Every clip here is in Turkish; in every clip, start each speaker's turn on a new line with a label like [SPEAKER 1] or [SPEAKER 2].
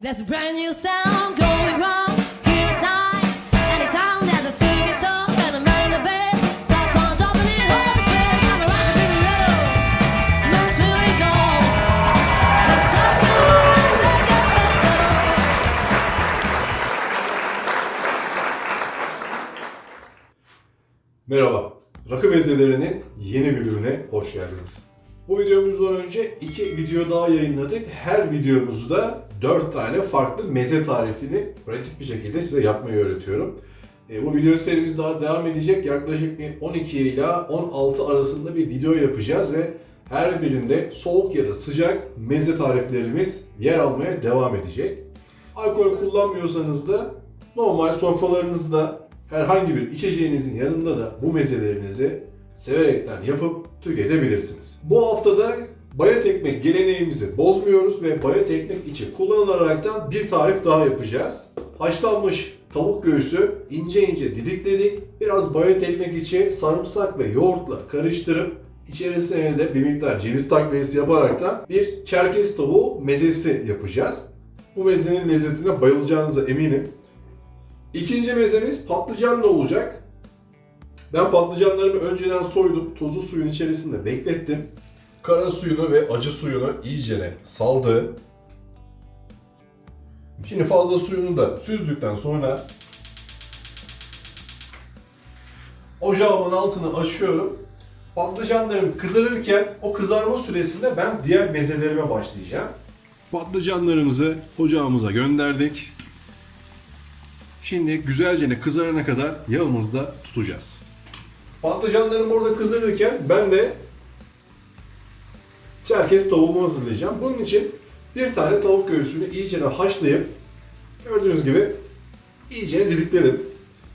[SPEAKER 1] There's a brand new sound going wrong here at night. Anytime there's a two guitars and a man in the bed.
[SPEAKER 2] Merhaba, Rakı Mezelerinin yeni bir bölümüne hoş geldiniz. Bu videomuzdan önce iki video daha yayınladık. Her videomuzda 4 tane farklı meze tarifini pratik bir şekilde size yapmayı öğretiyorum. E, bu video serimiz daha devam edecek. Yaklaşık bir 12 ile 16 arasında bir video yapacağız ve her birinde soğuk ya da sıcak meze tariflerimiz yer almaya devam edecek. Alkol kullanmıyorsanız da normal sofralarınızda herhangi bir içeceğinizin yanında da bu mezelerinizi severekten yapıp tüketebilirsiniz. Bu haftada bayat ekmek geleneğimizi bozmuyoruz ve bayat ekmek içi kullanılaraktan bir tarif daha yapacağız. Haşlanmış tavuk göğsü ince ince didikledik. Biraz bayat ekmek içi sarımsak ve yoğurtla karıştırıp içerisine de bir miktar ceviz takviyesi yaparaktan bir çerkez tavuğu mezesi yapacağız. Bu mezenin lezzetine bayılacağınıza eminim. İkinci mezemiz patlıcanlı olacak. Ben patlıcanlarımı önceden soydum. Tuzlu suyun içerisinde beklettim. Kara suyunu ve acı suyunu iyicene saldı. Şimdi fazla suyunu da süzdükten sonra ocağımın altını açıyorum. Patlıcanlarım kızarırken o kızarma süresinde ben diğer mezelerime başlayacağım. Patlıcanlarımızı ocağımıza gönderdik. Şimdi güzelce kızarana kadar yağımızda tutacağız. Patlıcanlarım orada kızarırken ben de çerkez tavuğumu hazırlayacağım. Bunun için bir tane tavuk göğsünü iyicene haşlayıp gördüğünüz gibi iyicene didikledim.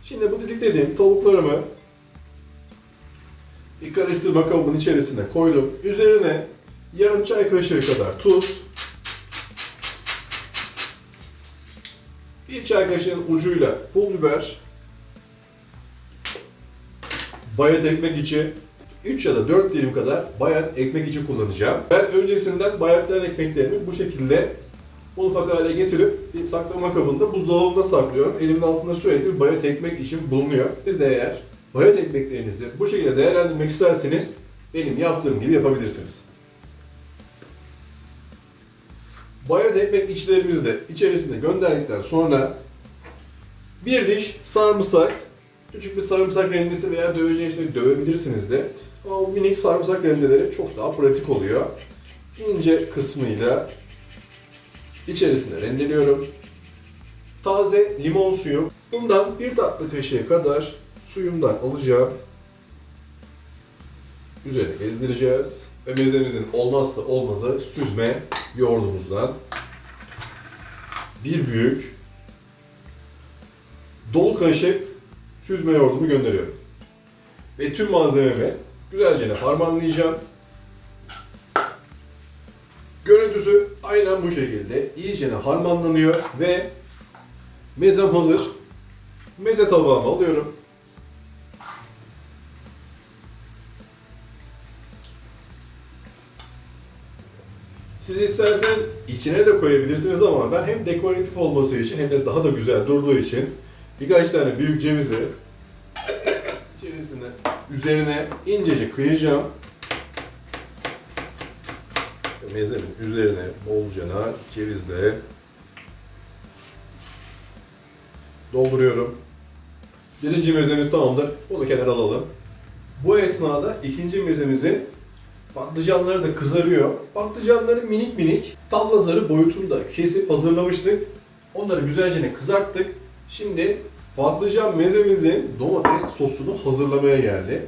[SPEAKER 2] Şimdi bu didiklediğim tavuklarımı bir karıştırma kabının içerisine koydum. Üzerine yarım çay kaşığı kadar tuz, bir çay kaşığının ucuyla pul biber, bayat ekmek içi 3 ya da 4 dilim kadar bayat ekmek içi kullanacağım. Ben öncesinden bayatlayan ekmeklerimi bu şekilde ufak hale getirip bir saklama kabında buzdolabında saklıyorum. Elimin altında sürekli bir bayat ekmek için bulunuyor. Siz de eğer bayat ekmeklerinizi bu şekilde değerlendirmek isterseniz benim yaptığım gibi yapabilirsiniz. Bayat ekmek içlerimizi de içerisinde gönderdikten sonra bir diş sarımsak, küçük bir sarımsak rendesi veya döveceğinizi dövebilirsiniz de. Ama o minik sarımsak rendeleri çok daha pratik oluyor. İnce kısmıyla içerisine rendeliyorum. Taze limon suyu. Bundan bir tatlı kaşığı kadar suyumdan alacağım. Üzerine gezdireceğiz. Ve mezemizin olmazsa olmazı süzme yoğurdumuzdan bir büyük dolu kaşık süzme yoğurdumu gönderiyorum. Ve tüm malzememi güzelce harmanlayacağım. Görüntüsü aynen bu şekilde iyice harmanlanıyor ve mezem hazır. Meze tabağıma alıyorum. Siz isterseniz içine de koyabilirsiniz ama ben hem dekoratif olması için hem de daha da güzel durduğu için birkaç tane büyük cevizi içerisine üzerine incece kıyacağım. Mezemin üzerine bolcana cevizle dolduruyorum. Birinci mezemiz tamamdır. Bunu kenara alalım. Bu esnada ikinci mezemizin Patlıcanları da kızarıyor. Patlıcanları minik minik tavla zarı boyutunda kesip hazırlamıştık. Onları güzelce kızarttık. Şimdi patlıcan mezemizin domates sosunu hazırlamaya geldi.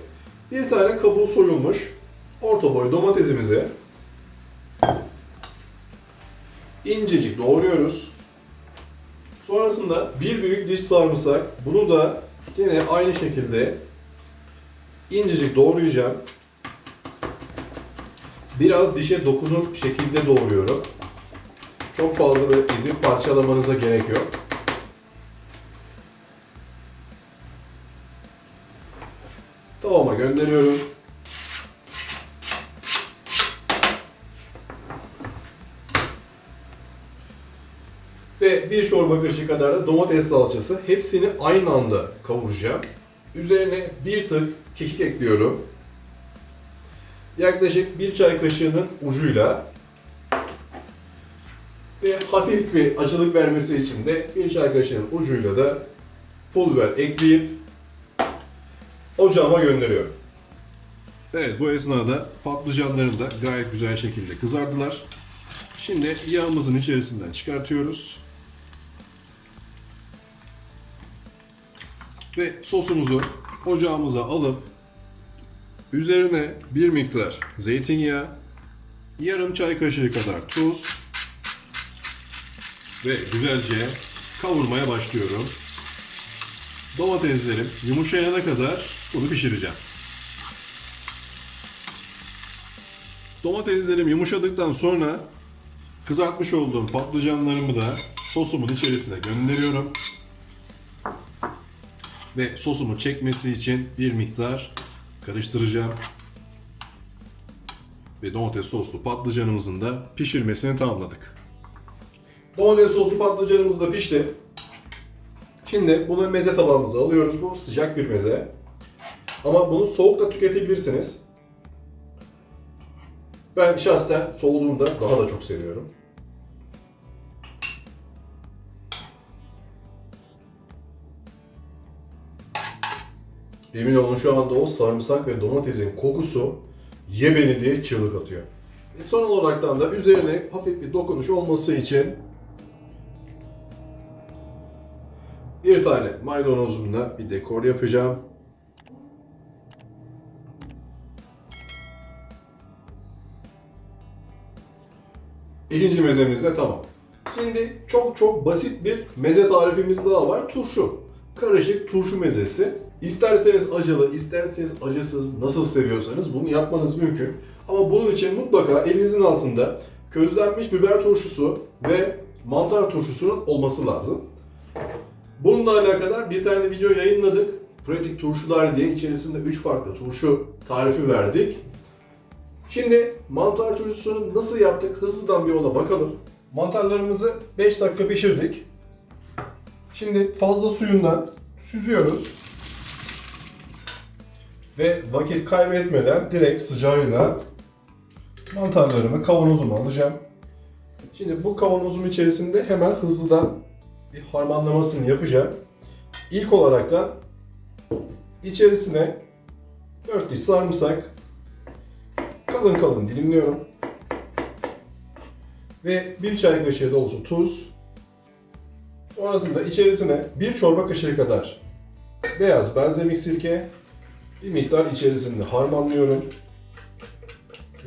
[SPEAKER 2] Bir tane kabuğu soyulmuş orta boy domatesimizi incecik doğruyoruz. Sonrasında bir büyük diş sarımsak. Bunu da yine aynı şekilde incecik doğrayacağım. Biraz dişe dokunur şekilde doğruyorum. Çok fazla böyle ezip parçalamanıza gerek yok. Gönderiyorum. Ve bir çorba kaşığı kadar da domates salçası. Hepsini aynı anda kavuracağım. Üzerine bir tık kekik ekliyorum. Yaklaşık bir çay kaşığının ucuyla ve hafif bir acılık vermesi için de bir çay kaşığının ucuyla da pul biber ekleyip ocağıma gönderiyorum. Evet bu esnada patlıcanlarım da gayet güzel şekilde kızardılar. Şimdi yağımızın içerisinden çıkartıyoruz. Ve sosumuzu ocağımıza alıp üzerine bir miktar zeytinyağı, yarım çay kaşığı kadar tuz ve güzelce kavurmaya başlıyorum. Domateslerim yumuşayana kadar bunu pişireceğim. Domateslerim yumuşadıktan sonra kızartmış olduğum patlıcanlarımı da sosumun içerisine gönderiyorum. Ve sosumu çekmesi için bir miktar karıştıracağım. Ve domates soslu patlıcanımızın da pişirmesini tamamladık. Domates soslu patlıcanımız da pişti. Şimdi bunu meze tabağımıza alıyoruz. Bu sıcak bir meze. Ama bunu soğuk da tüketebilirsiniz. Ben şahsen soğuduğunda daha da çok seviyorum. Emin olun şu anda o sarımsak ve domatesin kokusu ye beni diye çığlık atıyor. E son olaraktan da üzerine hafif bir dokunuş olması için bir tane maydanozumla bir dekor yapacağım. İkinci mezemiz de tamam. Şimdi çok çok basit bir meze tarifimiz daha var. Turşu. Karışık turşu mezesi. İsterseniz acılı, isterseniz acısız, nasıl seviyorsanız bunu yapmanız mümkün. Ama bunun için mutlaka elinizin altında közlenmiş biber turşusu ve mantar turşusunun olması lazım. Bununla alakadar bir tane video yayınladık. Pratik turşular diye içerisinde 3 farklı turşu tarifi verdik. Şimdi mantar turşusunu nasıl yaptık hızlıdan bir ona bakalım. Mantarlarımızı 5 dakika pişirdik. Şimdi fazla suyundan süzüyoruz. Ve vakit kaybetmeden direkt sıcağıyla mantarlarımı kavanozuma alacağım. Şimdi bu kavanozum içerisinde hemen hızlıdan bir harmanlamasını yapacağım. İlk olarak da içerisine 4 diş sarımsak kalın kalın dilimliyorum. Ve bir çay kaşığı dolusu tuz. Sonrasında içerisine bir çorba kaşığı kadar beyaz balzamik sirke, bir miktar içerisinde harmanlıyorum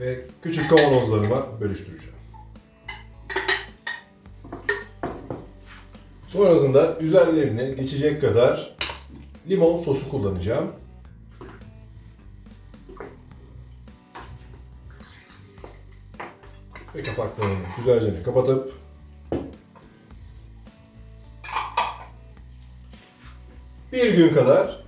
[SPEAKER 2] ve küçük kavanozlarıma bölüştüreceğim. Sonrasında üzerlerine geçecek kadar limon sosu kullanacağım. Ve kapaklarını güzelce kapatıp bir gün kadar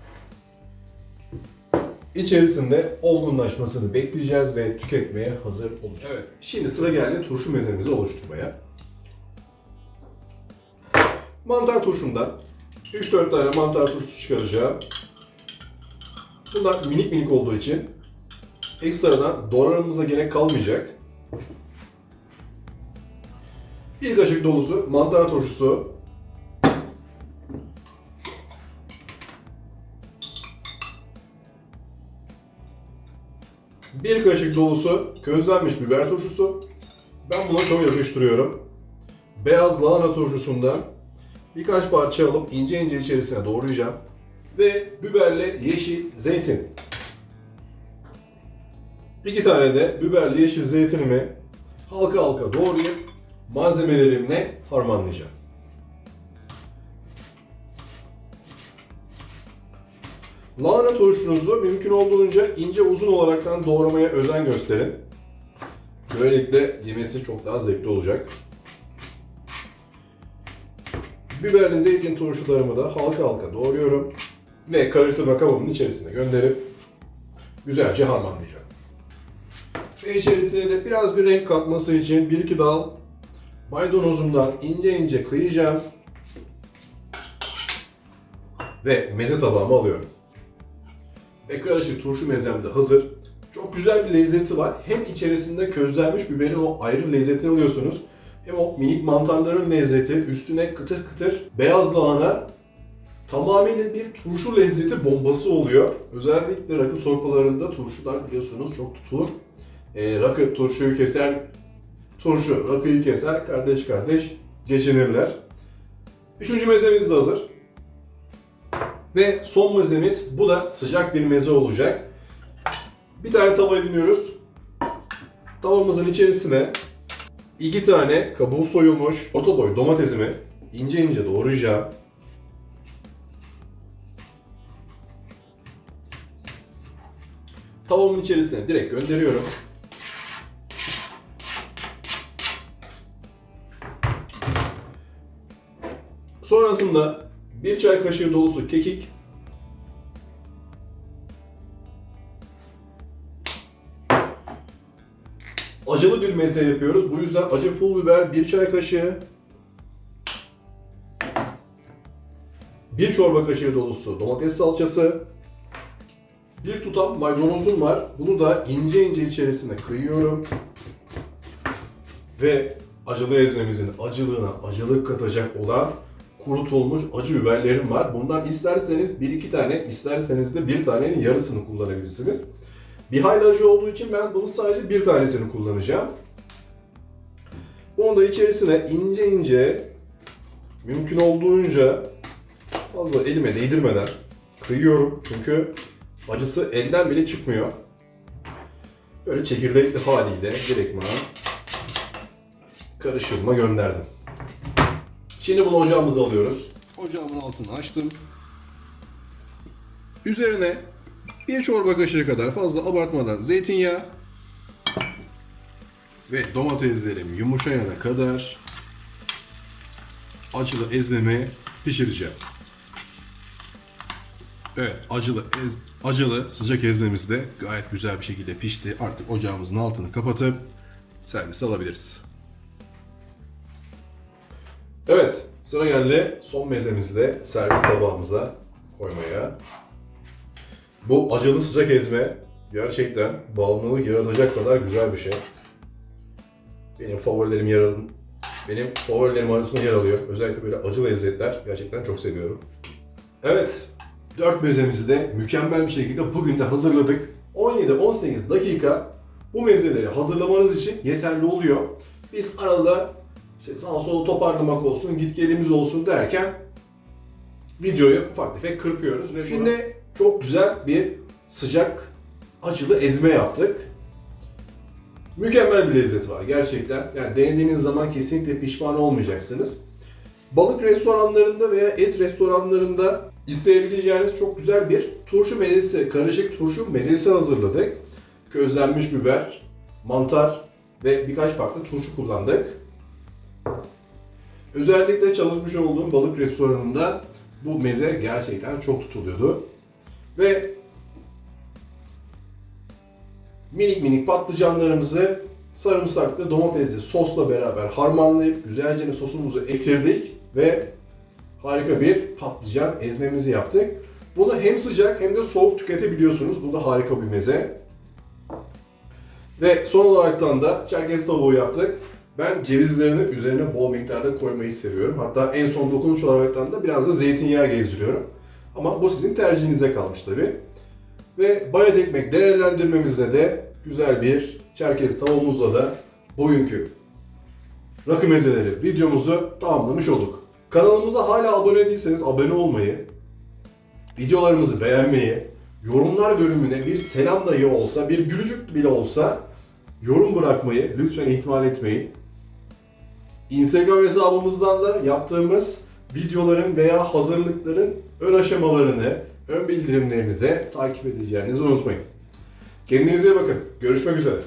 [SPEAKER 2] içerisinde olgunlaşmasını bekleyeceğiz ve tüketmeye hazır olacak. Evet, şimdi sıra geldi turşu mezemizi oluşturmaya. Mantar turşumdan 3-4 tane mantar turşusu çıkaracağım. Bunlar minik minik olduğu için ekstradan doğramamıza gerek kalmayacak. Bir kaşık dolusu mantar turşusu. Bir kaşık dolusu közlenmiş biber turşusu. Ben buna çok yakıştırıyorum. Beyaz lahana turşusundan birkaç parça alıp ince ince içerisine doğrayacağım. Ve biberli yeşil zeytin. İki tane de biberli yeşil zeytinimi halka halka doğrayıp malzemelerimle harmanlayacağım. Lahana turşunuzu mümkün olduğunca ince uzun olaraktan doğramaya özen gösterin. Böylelikle yemesi çok daha zevkli olacak. Biberli zeytin turşularımı da halka halka doğruyorum. Ve karıştırma kabımın içerisine gönderip güzelce harmanlayacağım. Ve içerisine de biraz bir renk katması için bir iki dal Maydanozumdan ince ince kıyacağım. Ve meze tabağıma alıyorum. Ve karışık turşu mezem de hazır. Çok güzel bir lezzeti var. Hem içerisinde közlenmiş biberin o ayrı lezzetini alıyorsunuz. Hem o minik mantarların lezzeti, üstüne kıtır kıtır beyaz lahana tamamıyla bir turşu lezzeti bombası oluyor. Özellikle rakı sofralarında turşular biliyorsunuz çok tutulur. Ee, rakı turşuyu keser, turşu rakıyı keser, kardeş kardeş geçinirler. Üçüncü mezemiz de hazır. Ve son mezemiz, bu da sıcak bir meze olacak. Bir tane tava ediniyoruz. Tavamızın içerisine iki tane kabuğu soyulmuş orta boy domatesimi ince ince doğrayacağım. Tavamın içerisine direkt gönderiyorum. Sonrasında bir çay kaşığı dolusu kekik, acılı bir meze yapıyoruz. Bu yüzden acı pul biber bir çay kaşığı, bir çorba kaşığı dolusu domates salçası, bir tutam maydanozum var. Bunu da ince ince içerisine kıyıyorum. Ve acılı ezmemizin acılığına acılık katacak olan kurutulmuş acı biberlerim var. Bundan isterseniz bir iki tane, isterseniz de bir tanenin yarısını kullanabilirsiniz. Bir hayli acı olduğu için ben bunun sadece bir tanesini kullanacağım. Onu da içerisine ince ince, mümkün olduğunca fazla elime değdirmeden kıyıyorum. Çünkü acısı elden bile çıkmıyor. Böyle çekirdekli haliyle direktman karışımıma gönderdim. Şimdi bunu ocağımıza alıyoruz. Ocağımın altını açtım. Üzerine bir çorba kaşığı kadar fazla abartmadan zeytinyağı ve domateslerim yumuşayana kadar acılı ezmemi pişireceğim. Evet, acılı ez, acılı sıcak ezmemiz de gayet güzel bir şekilde pişti. Artık ocağımızın altını kapatıp servis alabiliriz. Evet, sıra geldi son mezemizi de servis tabağımıza koymaya. Bu acılı sıcak ezme gerçekten bağımlılık yaratacak kadar güzel bir şey. Benim favorilerim yer alın, benim favorilerim arasında yer alıyor. Özellikle böyle acı lezzetler gerçekten çok seviyorum. Evet, 4 mezemizi de mükemmel bir şekilde bugün de hazırladık. 17-18 dakika bu mezeleri hazırlamanız için yeterli oluyor. Biz arada işte sağ solu toparlamak olsun, git gelimiz olsun derken videoyu ufak tefek kırpıyoruz. Ve şimdi çok güzel bir sıcak acılı ezme yaptık. Mükemmel bir lezzet var gerçekten. Yani denediğiniz zaman kesinlikle pişman olmayacaksınız. Balık restoranlarında veya et restoranlarında isteyebileceğiniz çok güzel bir turşu mezesi, karışık turşu mezesi hazırladık. Közlenmiş biber, mantar ve birkaç farklı turşu kullandık. Özellikle çalışmış olduğum balık restoranında bu meze gerçekten çok tutuluyordu. Ve minik minik patlıcanlarımızı sarımsaklı domatesli sosla beraber harmanlayıp güzelce sosumuzu etirdik ve harika bir patlıcan ezmemizi yaptık. Bunu hem sıcak hem de soğuk tüketebiliyorsunuz. Bu da harika bir meze. Ve son olaraktan da çerkez tavuğu yaptık. Ben cevizlerini üzerine bol miktarda koymayı seviyorum. Hatta en son dokunuş olaraktan da biraz da zeytinyağı gezdiriyorum. Ama bu sizin tercihinize kalmış tabi. Ve bayat ekmek değerlendirmemizde de güzel bir çerkez tavuğumuzla da bugünkü rakı mezeleri videomuzu tamamlamış olduk. Kanalımıza hala abone değilseniz abone olmayı, videolarımızı beğenmeyi, yorumlar bölümüne bir selam dahi olsa, bir gülücük bile olsa yorum bırakmayı lütfen ihmal etmeyin. Instagram hesabımızdan da yaptığımız videoların veya hazırlıkların ön aşamalarını, ön bildirimlerini de takip edeceğinizi unutmayın. Kendinize bakın. Görüşmek üzere.